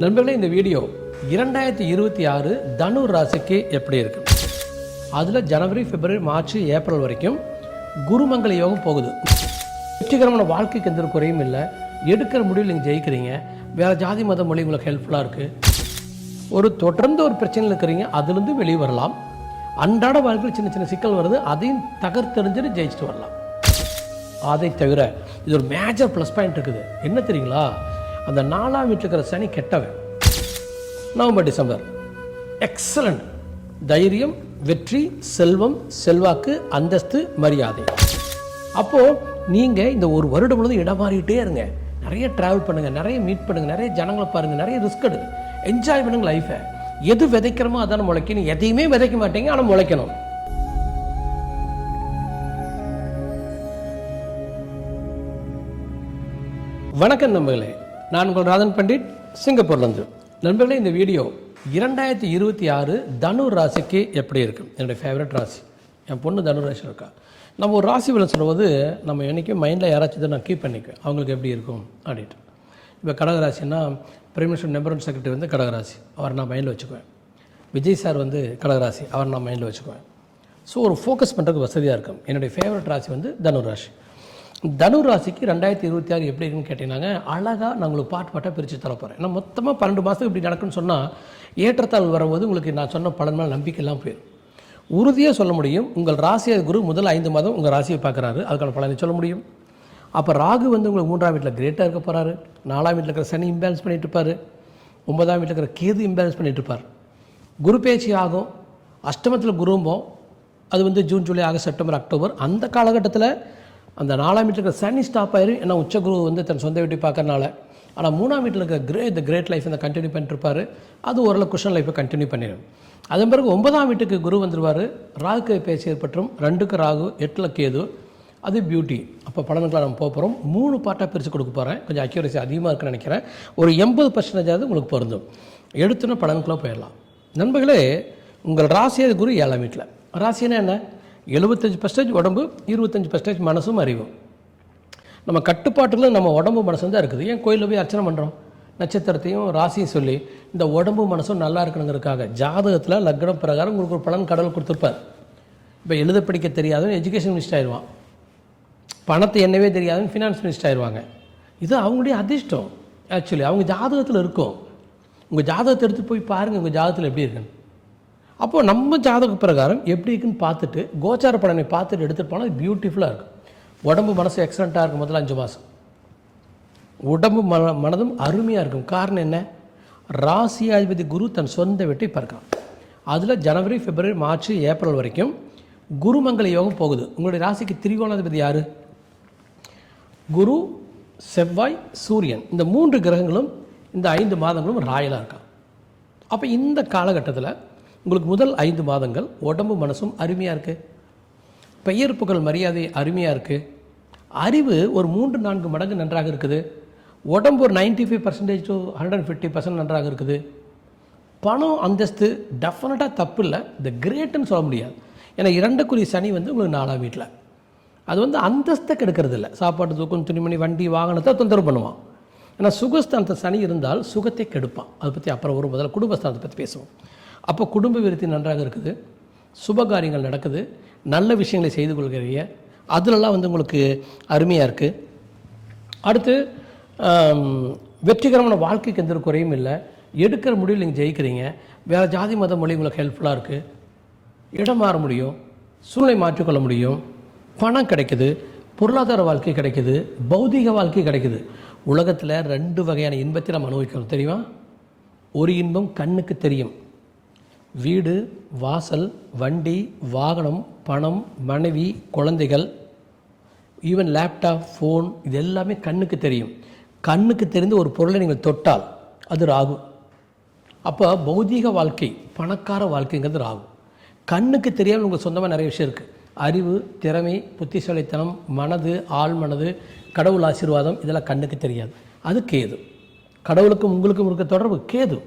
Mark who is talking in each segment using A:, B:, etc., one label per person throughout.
A: நண்பர்களே இந்த வீடியோ இரண்டாயிரத்தி இருபத்தி ஆறு தனு ராசிக்கு எப்படி இருக்கு? அதில் ஜனவரி பிப்ரவரி மார்ச் ஏப்ரல் வரைக்கும் குருமங்கல யோகம் போகுது. வெற்றிகரமான வாழ்க்கைக்கு எந்த குறையும் இல்லை. எடுக்கிற முடிவில் நீங்கள் ஜெயிக்கிறீங்க. வேறு ஜாதி மத மொழி உங்களுக்கு ஹெல்ப்ஃபுல்லாக இருக்குது ஒரு தொடர்ந்து ஒரு பிரச்சனையில் இருக்கிறீங்க அதுலேருந்து வெளியே வரலாம். அன்றாட வாழ்க்கையில் சின்ன சின்ன சிக்கல் வருது அதையும் தகர்த்தெறிஞ்சிட்டு ஜெயிச்சுட்டு வரலாம். அதை தவிர இது ஒரு மேஜர் ப்ளஸ் பாயிண்ட் இருக்குது. என்ன தெரியுங்களா? அந்த நாலாம் வீட்டுக்கிற சனி கெட்டவன். November December. எக்ஸலண்ட் தைரியம் வெற்றி செல்வம் செல்வாக்கு அந்தஸ்து மரியாதை. அப்போது நீங்கள் இந்த ஒரு வருடம் முழுவதும் இடம் மாறிக்கிட்டே இருங்க. நிறைய ட்ராவல் பண்ணுங்கள் நிறைய மீட் பண்ணுங்கள் நிறைய ஜனங்களை பாருங்கள் நிறைய ரிஸ்க் எடுங்க என்ஜாய் பண்ணுங்க லைஃப்பை எது விதைக்கிறோமோ அதான முளைக்கணும். எதையுமே விதைக்க மாட்டீங்க ஆனால் முளைக்கணும். வணக்கம் நம்பர்களே நான் உங்கள் ராதன் பண்டிட் சிங்கப்பூர்லேருந்து நண்பர்களே இந்த வீடியோ இரண்டாயிரத்தி இருபத்தி ஆறு தனு ராசிக்கு எப்படி இருக்கு? என்னுடைய ஃபேவரட் ராசி. என் பொண்ணு தனு ராசி இருக்கா. நம்ம ஒரு ராசி விலை சொல்லும்போது நம்ம என்றைக்கும் மைண்டில் யாராச்சும் நான் கீப் பண்ணிக்குவேன். அவங்களுக்கு எப்படி இருக்கும் அப்படின்ட்டு. இப்போ கடகராசின்னா prime minister number one secretary வந்து கடகராசி அவர் நான் மைண்டில் வச்சுக்குவேன். விஜய் சார் வந்து கடகராசி அவர் நான் மைண்டில் வச்சுக்குவேன். ஸோ ஒரு ஃபோக்கஸ் பண்ணுறதுக்கு வசதியாக இருக்கும். என்னுடைய ஃபேவரட் ராசி வந்து தனு ராசி. தனு ராசிக்கு ரெண்டாயிரத்தி இருபத்தி ஆறு எப்படி இருக்குன்னு கேட்டிங்கன்னாங்க அழகாக நான் உங்களுக்கு பாட்டு பாட்டாக பிரித்து தர போகிறேன் நான் மொத்தமாக பன்னெண்டு மாதத்துக்கு இப்படி நடக்குன்னு சொன்னால் ஏற்றத்தாழ் வரும்போது உங்களுக்கு நான் சொன்ன பலன் மேலே நம்பிக்கையெல்லாம் போயிடும். உறுதியாக சொல்ல முடியும் உங்கள் ராசியை குரு முதல் ஐந்து மாதம் உங்கள் ராசியை பார்க்குறாரு. அதுக்கான பலனை சொல்ல முடியும். அப்போ ராகு வந்து உங்களுக்கு மூன்றாம் வீட்டில் கிரேட்டாக இருக்க போகிறாரு நாலாம் வீட்டில் இருக்கிற சனி இம்பேலன்ஸ் பண்ணிட்டு இருப்பார். ஒன்பதாம் வீட்டில் இருக்கிற கேது இம்பேலன்ஸ் பண்ணிட்டு இருப்பார். குரு பேச்சு ஆகும். அஷ்டமத்தில் குரும்போம் அது வந்து June July August September October அந்த காலகட்டத்தில் அந்த நாலாம் வீட்டில் இருக்கிற சனி ஸ்டாப் ஆயிரும். ஏன்னா உச்ச குரு வந்து தன் சொந்த வீட்டை பார்க்கறனால ஆனால் மூணாம் வீட்டில் இருக்கிற கிரே இந்த கிரேட் லைஃப் இந்த கண்டினியூ பண்ணிட்டுருப்பாரு அது ஓரளவு குஷன் லைஃப்பை கண்டினியூ பண்ணிடும் அதன் பிறகு ஒன்பதாம் வீட்டுக்கு குரு வந்துடுவார் ராகு பேச்சு ஏற்பட்டும் ரெண்டுக்கு ராகு எட்டில் கேது. அது பியூட்டி அப்போ பலன்களை நம்ம போக போகிறோம் மூணு பார்ட்டாக பிரித்து கொடுக்க போகிறேன் கொஞ்சம் அக்யூரசி அதிகமாக இருக்குன்னு நினைக்கிறேன். ஒரு எண்பது பர்சன்டேஜாவது உங்களுக்கு பொருந்தும். எடுத்துன பலனுக்குள்ளே போயிடலாம். நண்பர்களே உங்கள் ராசியாத குரு ஏழாம் வீட்டில். ராசினா என்ன? எழுபத்தஞ்சு பர்சன்டேஜ் உடம்பு இருபத்தஞ்சு பர்சன்டேஜ் மனசும் அறிவும் நம்ம கட்டுப்பாட்டில் நம்ம உடம்பு மனசும் தான் இருக்குது. ஏன் கோயிலில் போய் அர்ச்சனை பண்ணுறோம் நட்சத்திரத்தையும் ராசியும் சொல்லி இந்த உடம்பு மனசும் நல்லா இருக்கணுங்கிறதுக்காக. ஜாதகத்தில் லக்னம் பிரகாரம் உங்களுக்கு ஒரு பலன் கடவுள் கொடுத்துருப்பார். இப்போ எழுத படிக்க தெரியாதவன் எஜுகேஷன் மினிஸ்டர் ஆயிடுவான். பணத்தை என்னவே தெரியாதுன்னு ஃபினான்ஸ் மினிஸ்டர் ஆயிடுவாங்க. இது அவங்களுடைய அதிர்ஷ்டம். ஆக்சுவலி அவங்க ஜாதகத்தில் இருக்கும். உங்கள் ஜாதகத்தை எடுத்து போய் பாருங்கள் உங்கள் ஜாதகத்தில் எப்படி இருக்குன்னு. அப்போது நம்ம ஜாதக பிரகாரம் எப்படி இருக்குன்னு பார்த்துட்டு கோச்சார பலனை பார்த்துட்டு எடுத்துகிட்டு போனால் பியூட்டிஃபுல்லாக இருக்கும். உடம்பு மனசு எக்ஸலண்ட்டாக இருக்கும் முதல்ல அஞ்சு மாதம் உடம்பு மன மனதும் அருமையாக இருக்கும். காரணம் என்ன? ராசியாதிபதி குரு தன் சொந்த வீட்டை பார்க்கலாம். அதில் ஜனவரி பிப்ரவரி மார்ச் ஏப்ரல் வரைக்கும் குருமங்கள யோகம் போகுது. உங்களுடைய ராசிக்கு திரிகோணாதிபதி யார்? குரு செவ்வாய் சூரியன். இந்த மூன்று கிரகங்களும் இந்த ஐந்து மாதங்களும் ராயலாக இருக்கான் அப்போ இந்த காலகட்டத்தில் உங்களுக்கு முதல் ஐந்து மாதங்கள் உடம்பு மனசும் அருமையாக இருக்குது பெயர் புகழ் மரியாதை அருமையாக இருக்குது அறிவு ஒரு மூன்று நான்கு மடங்கு நன்றாக இருக்குது. உடம்பு ஒரு ninety five percentage to hundred fifty percent நன்றாக இருக்குது. பணம் அந்தஸ்து டெஃபினட்டாக தப்பு இல்லை. இந்த கிரேட்டுன்னு சொல்ல முடியாது. ஏன்னா இரண்டுக்குரிய சனி வந்து உங்களுக்கு நாலாம் வீட்டில் அது வந்து அந்தஸ்தை கெடுக்கிறது இல்லை. சாப்பாடு தூக்கம் துணிமணி வண்டி வாகனத்தை தொந்தரவு பண்ணுவான். ஏன்னா சுகஸ்தானத்தை சனி இருந்தால் சுகத்தை கெடுப்பான். அதை பற்றி அப்புறம் ஒரு முதல்ல குடும்பஸ்தானத்தை பற்றி பேசுவோம். அப்போ குடும்ப விருத்தி நன்றாக இருக்குது. சுபகாரியங்கள் நடக்குது. நல்ல விஷயங்களை செய்து கொள்கிறீங்க. அதிலெல்லாம் வந்து உங்களுக்கு அருமையாக இருக்குது அடுத்து வெற்றிகரமான வாழ்க்கைக்கு எந்த ஒரு குறையும் இல்லை. எடுக்கிற முடிவில் நீங்கள் ஜெயிக்கிறீங்க. வேறு ஜாதி மத மொழி உங்களுக்கு ஹெல்ப்ஃபுல்லாக இருக்குது இடம் மாற முடியும். சூழ்நிலை மாற்றிக்கொள்ள முடியும். பணம் கிடைக்குது. பொருளாதார வாழ்க்கை கிடைக்குது. பௌதீக வாழ்க்கை கிடைக்குது. உலகத்தில் ரெண்டு வகையான இன்பத்தை நம்ம அனுபவிக்கிறோம். தெரியுமா? ஒரு இன்பம் கண்ணுக்கு தெரியும். வீடு வாசல் வண்டி வாகனம் பணம் மனைவி குழந்தைகள் ஈவன் லேப்டாப் ஃபோன் இது எல்லாமே கண்ணுக்கு தெரியும். கண்ணுக்கு தெரிந்து ஒரு பொருளை நீங்கள் தொட்டால் அது ராகு. அப்போ பௌதீக வாழ்க்கை பணக்கார வாழ்க்கைங்கிறது ராகு. கண்ணுக்கு தெரியாமல் உங்களுக்கு சொந்தமாக நிறைய விஷயம் இருக்குது அறிவு திறமை புத்திசாலித்தனம் மனது ஆள் மனது கடவுள் ஆசீர்வாதம் இதெல்லாம் கண்ணுக்கு தெரியாது. அது கேது. கடவுளுக்கும் உங்களுக்கும் இருக்க தொடர்பு கேது.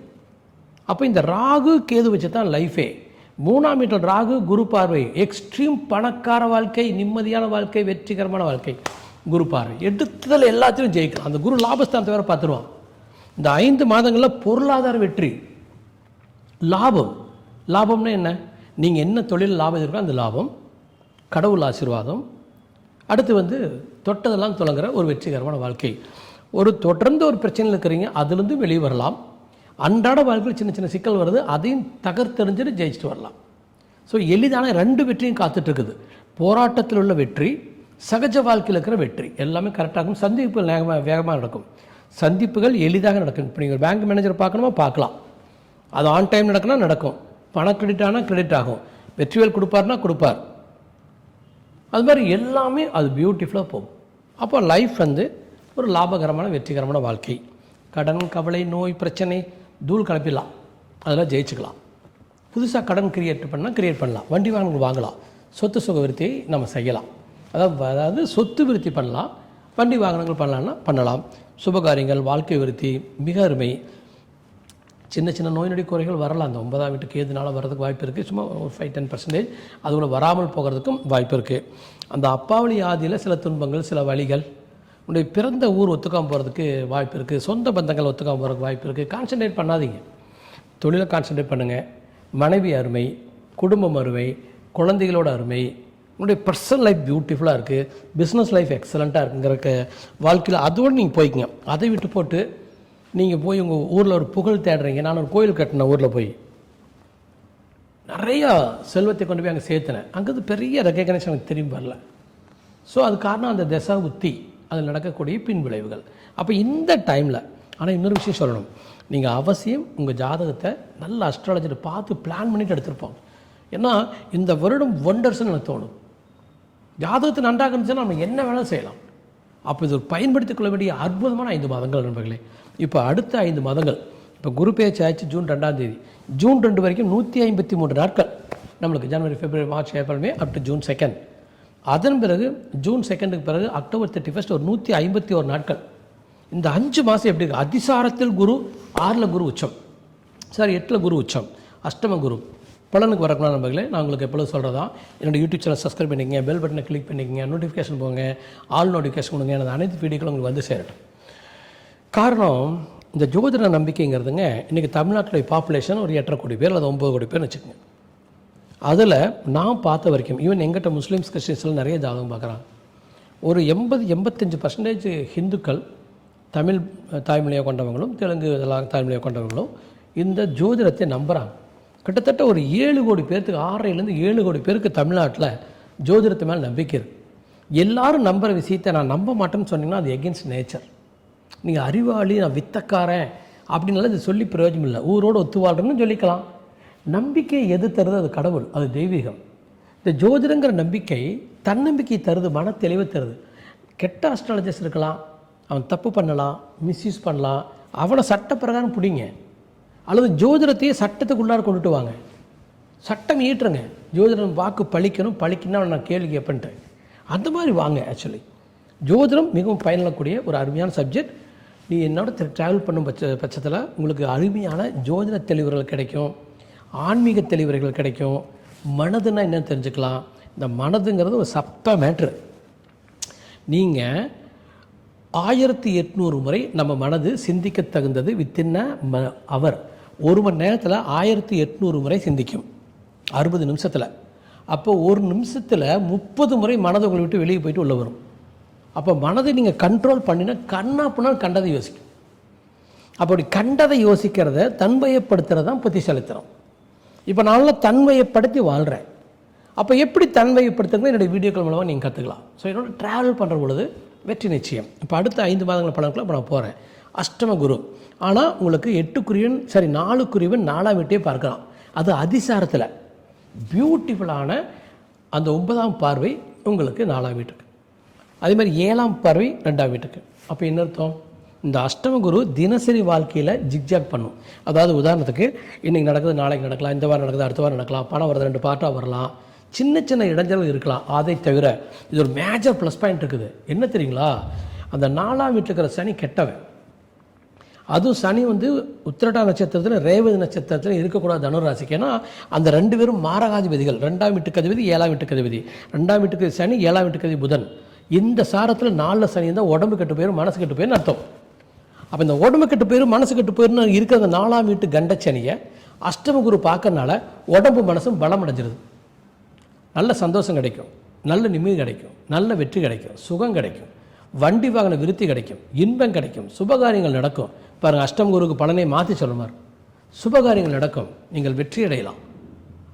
A: அப்போ இந்த ராகு கேது வச்சு தான் லைஃபே மூணாம் வீட்டில் ராகு குரு பார்வை. எக்ஸ்ட்ரீம் பணக்கார வாழ்க்கை நிம்மதியான வாழ்க்கை வெற்றிகரமான வாழ்க்கை. குரு பார்வை. எடுத்ததில் எல்லாத்தையும் ஜெயிக்கலாம். அந்த குரு லாபஸ்தானத்தை வேறு பார்த்துருவான். இந்த ஐந்து மாதங்களில் பொருளாதார வெற்றி. லாபம். லாபம்னா என்ன? நீங்கள் என்ன தொழில் லாபம் இருக்கோ அந்த லாபம். கடவுள் ஆசீர்வாதம். அடுத்து வந்து தொட்டதெல்லாம் தொடங்குற ஒரு வெற்றிகரமான வாழ்க்கை. ஒரு தொடர்ந்து ஒரு பிரச்சனையில் இருக்கிறீங்க அதுலேருந்து வெளியே வரலாம். அன்றாட வாழ்க்கையில் சின்ன சின்ன சிக்கல் வருது அதையும் தகர்த்தெறிஞ்சிட்டு ஜெயிச்சுட்டு வரலாம். ஸோ எளிதான ரெண்டு வெற்றியும் காத்துட்ருக்குது. போராட்டத்தில் உள்ள வெற்றி சகஜ வாழ்க்கையில் இருக்கிற வெற்றி எல்லாமே கரெக்டாகும் சந்திப்புகள் வேகமாக வேகமாக நடக்கும். சந்திப்புகள் எளிதாக நடக்கும். இப்போ நீங்கள் பேங்க் மேனேஜர் பார்க்கணுமா பார்க்கலாம். அது ஆன் டைம் நடக்குன்னா நடக்கும். பணம் கிரெடிட் ஆனால் கிரெடிட் ஆகும். வெற்றிவேல் கொடுப்பார்னா கொடுப்பார். அது மாதிரி எல்லாமே அது பியூட்டிஃபுல்லாக போகும். அப்போ லைஃப் வந்து ஒரு லாபகரமான வெற்றிகரமான வாழ்க்கை. கடன் கவலை நோய் பிரச்சனை தூள் கலப்பிடலாம். அதெல்லாம் ஜெயிச்சுக்கலாம். புதுசாக கடன் கிரியேட் பண்ணால் கிரியேட் பண்ணலாம். வண்டி வாகனங்கள் வாங்கலாம். சொத்து சுக விருத்தியை நம்ம செய்யலாம். அதாவது அதாவது சொத்து விருத்தி பண்ணலாம். வண்டி வாகனங்கள் பண்ணலாம்னா பண்ணலாம். சுபகாரியங்கள் வாழ்க்கை விருத்தி மிக அருமை. சின்ன சின்ன நோய் நொடி குறைகள் வரலாம். அந்த ஒன்பதாம் வீட்டுக்கு எதுனால வர்றதுக்கு வாய்ப்பு இருக்குது சும்மா ஒரு ஃபைவ் டென் பர்சன்டேஜ் அதுக்குள்ள வராமல் போகிறதுக்கும் வாய்ப்பு இருக்குது அந்த அப்பாவளி ஆதியில் சில துன்பங்கள் சில வழிகள் உன்னுடைய பிறந்த ஊர் ஒத்துக்காமல் போகிறதுக்கு வாய்ப்பு இருக்குது சொந்த பந்தங்கள் ஒத்துக்காம போகிறதுக்கு வாய்ப்பு இருக்குது கான்சென்ட்ரேட் பண்ணாதீங்க. தொழிலை கான்சென்ட்ரேட் பண்ணுங்கள் மனைவி அருமை குடும்பம் அருமை குழந்தைகளோட அருமை உங்களுடைய பர்சனல் லைஃப் பியூட்டிஃபுல்லாக இருக்குது பிஸ்னஸ் லைஃப் எக்ஸலண்ட்டாக இருக்குங்கிறக்க வாழ்க்கையில் அதோடு நீங்கள் போய்க்குங்க. அதை விட்டு போட்டு நீங்கள் போய் உங்கள் ஊரில் ஒரு புகழ் தேடுறீங்க. நான் ஒரு கோயில் கட்டினேன் ஊரில் போய் நிறையா செல்வத்தை கொண்டு போய் அங்கே சேர்த்தினேன். அங்கேருந்து பெரிய ரெக்கக்னேஷன் எனக்கு திரும்பி வரல. ஸோ அது காரணம் அந்த தசா உத்தி அதில் நடக்கக்கூடிய பின் விளைவுகள். அப்போ இந்த டைமில் ஆனால் இன்னொரு விஷயம் சொல்லணும். நீங்கள் அவசியம் உங்கள் ஜாதகத்தை நல்ல அஸ்ட்ராலஜரை பார்த்து பிளான் பண்ணிட்டு எடுத்திருப்போம். ஏன்னா இந்த வருடம் ஒண்டர்ஸ்னு எனக்கு தோணும். ஜாதகத்தை நன்றாக இருந்துச்சுன்னா நம்ம என்ன வேணாலும் செய்யலாம். அப்போ இது ஒரு பயன்படுத்திக் கொள்ள வேண்டிய அற்புதமான ஐந்து மாதங்கள் நண்பர்களே. இப்போ அடுத்த ஐந்து மாதங்கள். இப்போ குரு பேச்சு ஆச்சு ஜூன் ரெண்டாம் தேதி. ஜூன் ரெண்டு வரைக்கும் நூற்றி ஐம்பத்தி மூன்று நாட்கள். நம்மளுக்கு January February March April May up to June second அதன் பிறகு ஜூன் செகண்டுக்கு பிறகு அக்டோபர் தேர்ட்டி ஃபஸ்ட் ஒரு நூற்றி ஐம்பத்தி ஒரு நாட்கள். இந்த அஞ்சு மாதம் எப்படி இருக்கு? அதிசாரத்தில் குரு ஆறில் குரு உச்சம். சார் எட்டில் குரு உச்சம். அஷ்டம குரு. பலனுக்கு வரக்கூடாது நம்பர்களே நான் உங்களுக்கு எப்பொழுது சொல்கிறதா என்னோட யூடியூப் சேனல் சப்ஸ்கிரைப் பண்ணிக்கங்க பெல் பட்டனை கிளிக் பண்ணிக்கங்க நோட்டிஃபிகேஷன் போங்க ஆல் நோட்டிஃபிகேஷன் கொடுங்க எனது அனைத்து வீடியோக்களும் உங்களுக்கு வந்து சேரட்டும். காரணம் இந்த ஜோதிட நம்பிக்கைங்கிறதுங்க இன்றைக்கி தமிழ்நாட்டுடைய பாப்புலேஷன் ஒரு எட்டரை கோடி பேர் அல்லது ஒம்பது கோடி பேர்னு வச்சுக்கோங்க. அதில் நான் பார்த்த வரைக்கும் ஈவன் எங்கிட்ட முஸ்லீம்ஸ் கிறிஸ்டின்ஸ்லாம் நிறைய ஜாதகம் பார்க்குறாங்க. ஒரு எண்பது எண்பத்தஞ்சு பர்சன்டேஜ் ஹிந்துக்கள் தமிழ் தாய்மொழியை கொண்டவங்களும் தெலுங்கு இதெல்லாம் தாய்மொழியை கொண்டவங்களும் இந்த ஜோதிடத்தை நம்புகிறாங்க கிட்டத்தட்ட ஒரு ஏழு கோடி பேர்த்துக்கு ஆறரைலேருந்து ஏழு கோடி பேருக்கு தமிழ்நாட்டில் ஜோதிடத்து மேலே நம்பிக்கை இருக்குது எல்லாரும் நம்புகிற விஷயத்தை நான் நம்ப மாட்டேன்னு சொன்னீங்கன்னா அது எகென்ஸ்ட் நேச்சர் நீங்கள் அறிவாளி நான் வித்தக்காரன் அப்படின்னால இது சொல்லி பிரயோஜனம் இல்லை. ஊரோடு ஒத்து வாழ்றேன்னு சொல்லிக்கலாம். நம்பிக்கை எது தருது? அது கடவுள் அது தெய்வீகம். இந்த ஜோதிடங்கிற நம்பிக்கை தன்னம்பிக்கை தருது மன தெளிவை தருது. கெட்ட அஸ்ட்ராலஜிஸ்ட் இருக்கலாம் அவன் தப்பு பண்ணலாம் மிஸ்யூஸ் பண்ணலாம் அவனை சட்ட பிரகாரம் பிடிங்க. அல்லது ஜோதிடத்தையே சட்டத்துக்குள்ளார கொண்டுட்டு வாங்க. சட்டம் ஈட்டுருங்க ஜோதிடம் வாக்கு பழிக்கணும் பழிக்கணும் அவனை நான் கேள்வி கேட்பேன்ட்டு அந்த மாதிரி வாங்க ஆக்சுவலி ஜோதிடம் மிகவும் பயனுள்ளக்கூடிய ஒரு அருமையான சப்ஜெக்ட் நீ என்னோட ட்ராவல் பண்ணும் பட்ச பட்சத்தில் உங்களுக்கு அருமையான ஜோதிட தெளிவுகள் கிடைக்கும். ஆன்மீக தெளிவுரைகள் கிடைக்கும். மனதுன்னா என்னன்னு தெரிஞ்சுக்கலாம். இந்த மனதுங்கிறது ஒரு சப்த மேட்ரு நீங்கள் ஆயிரத்தி எட்நூறு முறை நம்ம மனது சிந்திக்க தகுந்தது வித்தின்ன ம அவர் ஒரு மணி நேரத்தில் ஆயிரத்தி எட்நூறு முறை சிந்திக்கும். அறுபது நிமிஷத்தில். அப்போ ஒரு நிமிஷத்தில் முப்பது முறை மனதை உங்களை விட்டு வெளியே போயிட்டு உள்ளே வரும். அப்போ மனதை நீங்கள் கண்ட்ரோல் பண்ணினா கண்ணா புண்ணால் கண்டதை யோசிக்கும். அப்படி கண்டதை யோசிக்கிறத தன்மையப்படுத்துறது தான் புத்திசாலித்தனம். இப்போ நான்லாம் தன்மையப்படுத்தி வாழ்கிறேன் அப்போ எப்படி தன்மையப்படுத்துறது என்னுடைய வீடியோக்கள் மூலமாக நீங்கள் கற்றுக்கலாம் ஸோ என்னோட ட்ராவல் பண்ணுற பொழுது வெற்றி நிச்சயம். இப்போ அடுத்த ஐந்து மாதங்கள் பலனுக்குள்ள இப்போ நான் போகிறேன் அஷ்டம குரு. ஆனால் உங்களுக்கு எட்டுக்குரியன் சரி நாலுக்குரியவன் நாலாம் வீட்டையே பார்க்கலாம். அது அதிசாரத்தில். பியூட்டிஃபுல்லான அந்த ஒன்பதாம் பார்வை உங்களுக்கு நாலாம் வீட்டுக்கு. அதே மாதிரி ஏழாம் பார்வை ரெண்டாம் வீட்டுக்கு. அப்போ என்ன அர்த்தம்? இந்த அஷ்டம குரு தினசரி வாழ்க்கையில் ஜிக்ஜாக் பண்ணும். அதாவது உதாரணத்துக்கு இன்றைக்கி நடக்குது நாளைக்கு நடக்கலாம் இந்த வாரம் நடக்குது அடுத்த வாரம் நடக்கலாம் பணம் வருது ரெண்டு பார்ட்டாக வரலாம் சின்ன சின்ன இடைஞ்சல்கள் இருக்கலாம். அதை தவிர இது ஒரு மேஜர் ப்ளஸ் பாயிண்ட் இருக்குது. என்ன தெரியுங்களா? அந்த நாலாம் வீட்டில் இருக்கிற சனி கெட்டவன். அதுவும் சனி வந்து உத்திரட்டா நட்சத்திரத்தில் ரேவதி நட்சத்திரத்தில் இருக்கக்கூடாது தனுராசிக்கு. ஏன்னா அந்த ரெண்டு பேரும் மாரகாதிபதிகள். ரெண்டாம் வீட்டுக்கு அதிபதி ஏழாம் வீட்டுக்கு அதிபதி. ரெண்டாம் வீட்டுக்கு சனி ஏழாம் வீட்டுக்கு அதிபதி புதன். இந்த சாரத்தில் நாலில் சனி இருந்தால் உடம்பு கெட்டு போயிடும் மனசு கெட்டு போயிடும் அர்த்தம். அப்போ இந்த உடம்பு கெட்டு போயிடும் மனசு கெட்டு போயிரும் இருக்கிற அந்த நாலாம் வீட்டு கண்டச்சனியை அஷ்டம குரு பார்க்கறனால உடம்பு மனசும் பலம் அடைஞ்சிருது நல்ல சந்தோஷம் கிடைக்கும் நல்ல நிம்மதி கிடைக்கும் நல்ல வெற்றி கிடைக்கும் சுகம் கிடைக்கும் வண்டி வாகன விருத்தி கிடைக்கும் இன்பம் கிடைக்கும் சுபகாரியங்கள் நடக்கும். பாருங்கள் அஷ்டம் குருக்கு பலனை மாற்றி சொல்லுவார் சுபகாரியங்கள் நடக்கும் நீங்கள் வெற்றி அடையலாம்.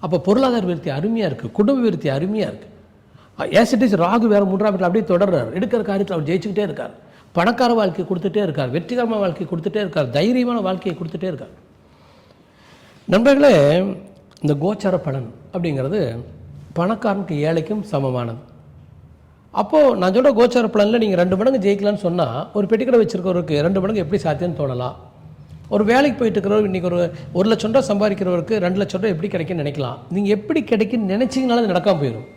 A: அப்போ பொருளாதார விருத்தி அருமையாக இருக்குது குடும்ப விருத்தி அருமையாக இருக்குது ஏசிட்டிஸ் ராகு வேறு மூன்றாம் வீட்டில் அப்படியே தொடர்றார். எடுக்கிற காரியத்தில் அவர் ஜெயிச்சுக்கிட்டே இருக்கார். பணக்கார வாழ்க்கை கொடுத்துட்டே இருக்கார் வெற்றிகரமான வாழ்க்கை கொடுத்துட்டே இருக்கார் தைரியமான வாழ்க்கையை கொடுத்துட்டே இருக்கார். நண்பர்களே இந்த கோச்சார பலன் அப்படிங்கிறது பணக்காரனுக்கு ஏழைக்கும் சமமானது. அப்போது நான் சொல்கிற கோச்சார பலனில் நீங்கள் ரெண்டு மடங்கு ஜெயிக்கலாம்னு சொன்னால் ஒரு பெட்டிக்கடை வச்சுருக்கிறவருக்கு ரெண்டு மடங்கு எப்படி சாத்தியம்னு தோணலாம். ஒரு வேலைக்கு போயிட்டு இருக்கிறவர் இன்றைக்கி ஒரு ஒரு லட்சம் ரூபா சம்பாதிக்கிறவருக்கு ரெண்டு லட்சம் ரூபா எப்படி கிடைக்குன்னு நினைக்கலாம். நீங்கள் எப்படி கிடைக்குன்னு நினச்சிங்கனாலும் அது நடக்காமல் போயிடும்.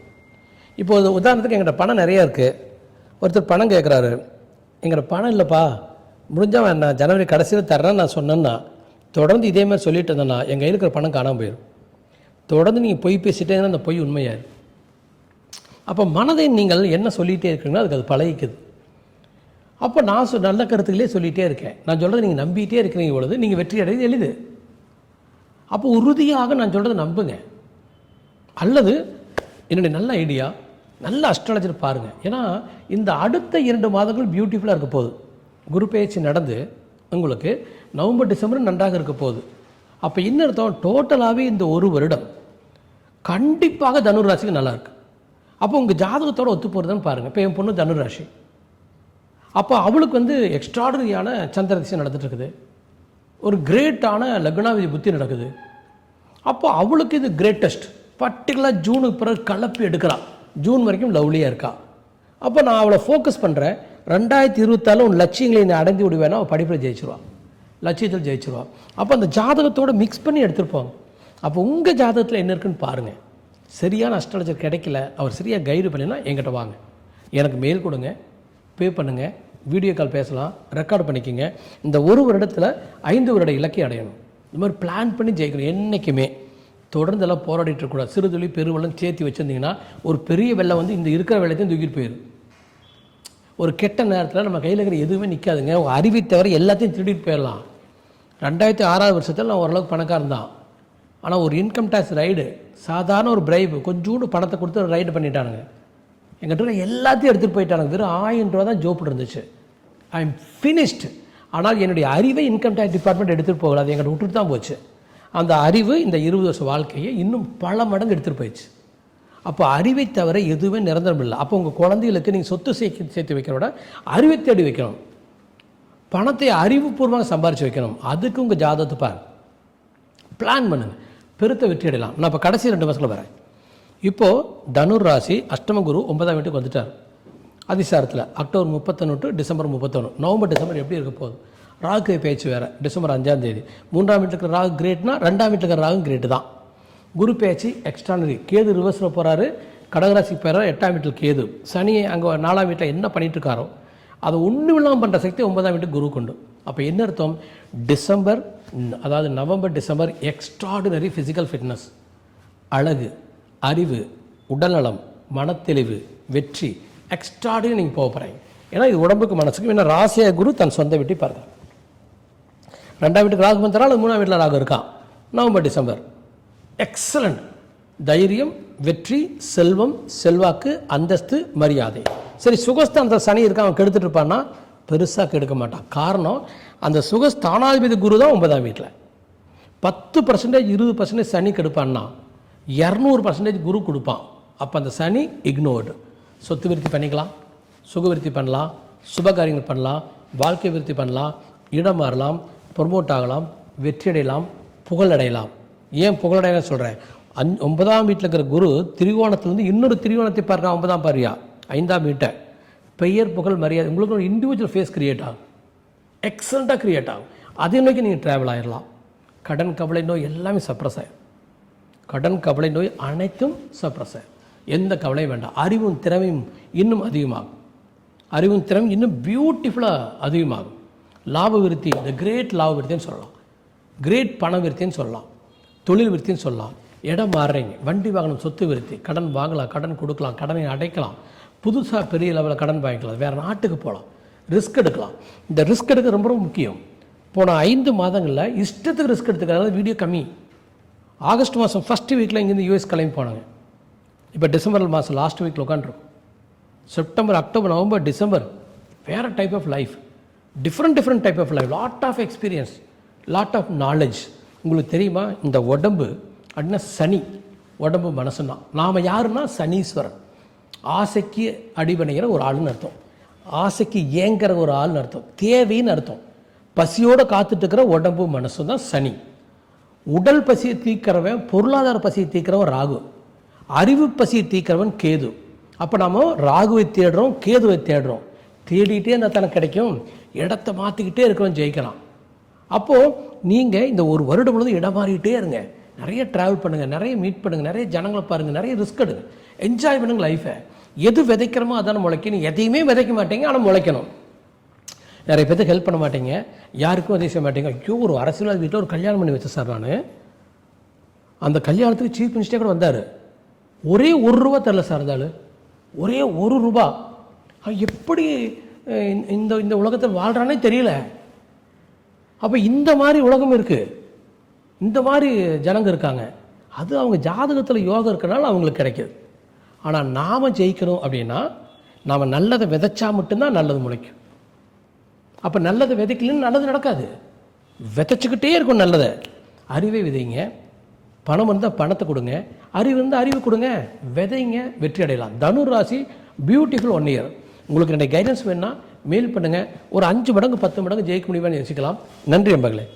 A: இப்போ ஒரு உதாரணத்துக்கு எங்கிட்ட பணம் நிறையா இருக்குது ஒருத்தர் பணம் கேட்குறாரு எங்கிட்ட பணம் இல்லைப்பா. முடிஞ்சால் நான் ஜனவரி கடைசியில் தர்றேன்னு நான் சொன்னேன்னா தொடர்ந்து இதே மாதிரி சொல்லிட்டு இருந்தேன்னா எங்கள் கையில் இருக்கிற பணம் காணாமல் போயிடும் தொடர்ந்து நீங்கள் பொய் பேசிட்டே இருந்தால் அந்த பொய் உண்மையாயிரு அப்போ மனதை நீங்கள் என்ன சொல்லிகிட்டே இருக்கீங்களோ அதுக்கு அது பழகிக்குது. அப்போ நான் சொ நல்ல கருத்துக்களே சொல்லிகிட்டே இருக்கேன். நான் சொல்கிறத நீங்கள் நம்பிக்கிட்டே இருக்கிறீங்க பொழுது நீங்கள் வெற்றி அடைவது எளிது. அப்போ உறுதியாக நான் சொல்கிறத நம்புங்க. அல்லது என்னுடைய நல்ல ஐடியா நல்ல அஸ்ட்ராலஜர் பாருங்கள் ஏன்னா இந்த அடுத்த இரண்டு மாதங்கள் பியூட்டிஃபுல்லாக இருக்க போகுது. குரு பயிற்சி நடந்து உங்களுக்கு நவம்பர் டிசம்பர் நன்றாக இருக்க போகுது. அப்போ இன்னொருத்தம் டோட்டலாகவே இந்த ஒரு வருடம் கண்டிப்பாக தனுர் ராசிக்கு நல்லா அப்போ உங்கள் ஜாதகத்தோடு ஒத்து போகிறதுன்னு பாருங்கள் இப்போ என் பொண்ணு தனுர் ராசி அப்போ அவளுக்கு வந்து எக்ஸ்ட்ராடனரியான சந்திர திசை நடந்துட்டுருக்குது ஒரு கிரேட்டான லக்னாவிதி புத்தி நடக்குது. அப்போ அவளுக்கு இது கிரேட்டஸ்ட் பர்டிகுலர் ஜூனுக்கு பிறகு கலப்பி எடுக்கிறாள் ஜூன் வரைக்கும் லவ்லியாக இருக்கா? அப்போ நான் அவளை ஃபோக்கஸ் பண்ணுறேன் ரெண்டாயிரத்தி இருபத்தாலும் உன் லட்சியங்களை நீ அடைந்து விடுவேன்னா அவள் படிப்பில் ஜெயிச்சிருவான் லட்சியத்தில் ஜெயிச்சிருவான் அப்போ அந்த ஜாதகத்தோடு மிக்ஸ் பண்ணி எடுத்துருப்போம் அப்போ உங்கள் ஜாதகத்தில் என்ன இருக்குன்னு பாருங்கள் சரியான அஸ்ட்ராலஜர் கிடைக்கல. அவர் சரியாக கைடு பண்ணினா என்கிட்ட வாங்க. எனக்கு மெயில் கொடுங்க. பே பண்ணுங்கள் வீடியோ கால் பேசலாம். ரெக்கார்ட் பண்ணிக்கோங்க. இந்த ஒரு வருடத்தில் ஐந்து வருட இலக்கை அடையணும். இந்த மாதிரி பிளான் பண்ணி ஜெயிக்கணும். என்றைக்குமே தொடர்ந்து எல்லாம் போராடிட்டு இருக்கக்கூடாது. சிறுதுளி பெருவெள்ளம் சேர்த்து வச்சுருந்தீங்கன்னா ஒரு பெரிய வெள்ளம் வந்து இந்த இருக்கிற வெள்ளத்தையும் தூக்கிட்டு போயிடும் ஒரு கெட்ட நேரத்தில் நம்ம கையில் இருக்கிற எதுவுமே நிற்காதுங்க உங்கள் அறிவை தவிர எல்லாத்தையும் திருடிட்டு போயிடலாம் ரெண்டாயிரத்தி ஆறாவது வருஷத்தில் நான் ஓரளவுக்கு பணக்காரன் தான். ஆனால் ஒரு இன்கம் டேக்ஸ் ரைடு சாதாரண ஒரு பிரைவு கொஞ்சோண்டு பணத்தை கொடுத்து ரைடு பண்ணிட்டானுங்க. எங்கிட்ட எல்லாத்தையும் எடுத்துகிட்டு போயிட்டானுங்க. வெறும் ஆயிரம் ரூபா தான் ஜோப்பு இருந்துச்சு. ஐ எம் ஃபினிஷ்டு ஆனால் என்னுடைய அறிவை இன்கம் டேக்ஸ் டிபார்ட்மெண்ட் எடுத்துகிட்டு போகல. அது எங்கிட்ட விட்டுட்டு தான் போச்சு. அந்த அறிவு இந்த இருபது வருஷம் வாழ்க்கையை இன்னும் பல மடங்கு எடுத்துகிட்டு போயிடுச்சு. அப்போ அறிவை தவிர எதுவுமே நிரந்தரம் இல்லை. அப்போ உங்கள் குழந்தைகளுக்கு நீங்கள் சொத்து சேர்த்து சேர்த்து வைக்கிறோட விட அறிவை தேடி வைக்கணும். பணத்தை அறிவுபூர்வமாக சம்பாரித்து வைக்கணும். அதுக்கு உங்கள் ஜாதகத்தை பார் பிளான் பண்ணுங்க. பெருத்த வெற்றி அடையலாம். நான் இப்போ கடைசி ரெண்டு மாதத்தில் வரேன். இப்போது தனுர் ராசி அஷ்டம குரு ஒன்பதாம் வீட்டுக்கு வந்துட்டார். அதிசாரத்தில் அக்டோபர் முப்பத்தொன்று டிசம்பர் முப்பத்தொன்று நவம்பர் டிசம்பர் எப்படி இருக்க போகுது? ராகு பேச்சு வேறு டிசம்பர் அஞ்சாம் தேதி. மூன்றாம் வீட்டில் இருக்கிற ராகு கிரேட்னா ரெண்டாம் வீட்டில் இருக்கிற ராகு கிரேட்டு தான். குரு பேச்சு எக்ஸ்ட்ரானரி கேது ரிவர்ஸில் போகிறாரு கடகராசிக்கு போகிறார் எட்டாம் வீட்டில் கேது. சனி அங்கே நாலாம் வீட்டில் என்ன பண்ணிட்டு இருக்காரோ அதை ஒன்றும் இல்லாமல் பண்ணுற சக்தி ஒன்பதாம் வீட்டுக்கு குரு கொண்டு. அப்போ என்ன அர்த்தம்? டிசம்பர் அதாவது November December extraordinary physical fitness அழகு அறிவு உடல்நலம் மனத்தெளிவு வெற்றி. எக்ஸ்ட்ராடினரி நீங்கள் போக போகிறீங்க ஏன்னா இது உடம்புக்கு மனசுக்கு ஏன்னா ராசிய குரு தன் சொந்த வீட்டை பாருங்க ரெண்டாம் வீட்டுக்கு ராகு வந்தாலும் அது மூணாம் வீட்டில் ராகு இருக்கான். November December. எக்ஸலண்ட் தைரியம் வெற்றி செல்வம் செல்வாக்கு அந்தஸ்து மரியாதை. சரி சுகஸ்தானத்தை சனி இருக்கான் அவன் கெடுத்துட்டு இருப்பான்னா பெருசாக கெடுக்க மாட்டான். காரணம் அந்த சுகஸ்தானாதிபதி குரு தான் ஒன்பதாம் வீட்டில். பத்து பர்சன்டேஜ் இருபது பர்சன்டேஜ் சனி கெடுப்பான்னா இரநூறு பர்சன்டேஜ் குரு கொடுப்பான். அப்போ அந்த சனி இக்னோர்டு சொத்து விருத்தி பண்ணிக்கலாம். சுக விருத்தி பண்ணலாம். சுபகாரியங்கள் பண்ணலாம். வாழ்க்கை விருத்தி பண்ணலாம். இடம் மாறலாம். ப்ரொமோட் ஆகலாம் வெற்றி அடையலாம் புகழ் அடையலாம் ஏன் புகழடையலாம் சொல்கிறேன் அஞ் ஒன்பதாம் வீட்டில் இருக்கிற குரு திரிகோணத்துலேருந்து இன்னொரு திரிகோணத்தை பாருங்க ஒன்பதாம் பாரியா? ஐந்தாம் வீட்டை. பெயர் புகழ் மரியாதை உங்களுக்கு ஒரு இண்டிவிஜுவல் ஃபேஸ் கிரியேட் ஆகும். எக்ஸலண்ட்டாக கிரியேட் ஆகும். அதை நோக்கி நீங்கள் ட்ராவல் ஆயிடலாம் கடன் கவலை நோய் எல்லாமே சப்ரஸ் ஆகும் கடன் கவலை நோய் அனைத்தும் சப்ரஸ் ஆகும் எந்த கவலையும் வேண்டாம். அறிவும் திறமையும் இன்னும் அதிகமாகும். அறிவும் திறமையும் இன்னும் பியூட்டிஃபுல்லாக அதிகமாகும். லாப விருத்தி இந்த கிரேட் லாப விருத்தின்னு சொல்லலாம். கிரேட் பண விருத்தின்னு சொல்லலாம். தொழில் விருத்தின்னு சொல்லலாம். இடம் மாறுறீங்க. வண்டி வாங்கணும் சொத்து விருத்தி. கடன் வாங்கலாம் கடன் கொடுக்கலாம் கடனை அடைக்கலாம். புதுசாக பெரிய லெவலில் கடன் வாங்கிக்கலாம். வேறு நாட்டுக்கு போகலாம். ரிஸ்க் எடுக்கலாம். இந்த ரிஸ்க் எடுக்க ரொம்ப ரொம்ப முக்கியம். போன ஐந்து மாதங்களில் இஷ்டத்துக்கு ரிஸ்க் எடுத்துக்கிறதால வீடியோ கம்மி. ஆகஸ்ட் மாதம் ஃபஸ்ட்டு வீக்கில் இங்கேருந்து யூஎஸ் கிளம்பி போனாங்க. இப்போ டிசம்பர் மாதம் லாஸ்ட் வீக்கில் உட்காந்துருக்கும் செப்டம்பர் அக்டோபர் நவம்பர் டிசம்பர் வேறு type of life different different type of life lot of experience lot of knowledge உங்களுக்கு தெரியுமா? இந்த உடம்பு அப்படின்னா சனி உடம்பு மனசுன்னா. நாம் யாருன்னா? சனீஸ்வரன். ஆசைக்கு அடிபணிகிற ஒரு ஆளுன்னு அர்த்தம். ஆசைக்கு ஏங்கிற ஒரு ஆள்னு அர்த்தம். தேவைன்னு அர்த்தம். பசியோடு காத்துட்டு இருக்கிற உடம்பு மனசு தான் சனி. உடல் பசியை தீக்கிறவன் பொருளாதார பசியை தீக்கிறவன் ராகு. அறிவு பசியை தீக்கிறவன் கேது. அப்போ நாம் ராகுவை தேடுறோம் கேதுவை தேடுறோம். தேடிட்டே இருந்தால் தானே கிடைக்கும்? இடத்த மாற்றிக்கிட்டே இருக்கிறவன் ஜெயிக்கலாம். அப்போது நீங்கள் இந்த ஒரு வருடம் முழுவதும் இடம் மாறிக்கிட்டே இருங்க. நிறைய ட்ராவல் பண்ணுங்கள் நிறைய மீட் பண்ணுங்கள் நிறைய ஜனங்களை பாருங்கள் நிறைய ரிஸ்க் எடுங்க. என்ஜாய் பண்ணுங்க லைஃப்பை எது விதைக்கிறோமோ அதான முளைக்கணும் எதையுமே விதைக்க மாட்டீங்க ஆனால் முளைக்கணும் நிறைய பேர்த்துக்கு ஹெல்ப் பண்ண மாட்டீங்க. யாருக்கும் உதவி செய்ய மாட்டீங்க. ஐயோ ஒரு அரசியல்வாதி வீட்டில் ஒரு கல்யாணம் பண்ணி வச்சேன் சார் நான். அந்த கல்யாணத்துக்கு சீஃப் மினிஸ்டர் கூட வந்தார். ஒரே ஒரு ரூபா தரல சார் இருந்தாலும் ஒரே ஒரு ரூபா. எப்படி இந்த இந்த உலகத்தில் வாழ்கிறானே தெரியல. அப்போ இந்த மாதிரி உலகம் இருக்குது இந்த மாதிரி ஜனங்க இருக்காங்க. அது அவங்க ஜாதகத்தில் யோகம் இருக்கிறனால அவங்களுக்கு கிடைக்கிது. ஆனால் நாம் ஜெயிக்கணும் அப்படின்னா நாம் நல்லதை விதைச்சா மட்டும்தான் நல்லது முளைக்கும். அப்போ நல்லதை விதைக்கலன்னு நல்லது நடக்காது. விதைச்சிக்கிட்டே இருக்கும் நல்லதை. அறிவை விதைங்க. பணம் இருந்தால் பணத்தை கொடுங்க. அறிவு இருந்தால் அறிவு கொடுங்க. விதைங்க வெற்றி அடையலாம். தனுர் ராசி பியூட்டிஃபுல் ஒன் இயர் உங்களுக்கு என்னுடைய கைடன்ஸ் வேணும்னா மெயில் பண்ணுங்கள் ஒரு அஞ்சு மடங்கு பத்து மடங்கு ஜெயிக்க முடியுமான்னு யோசிக்கலாம். நன்றி நண்பர்களே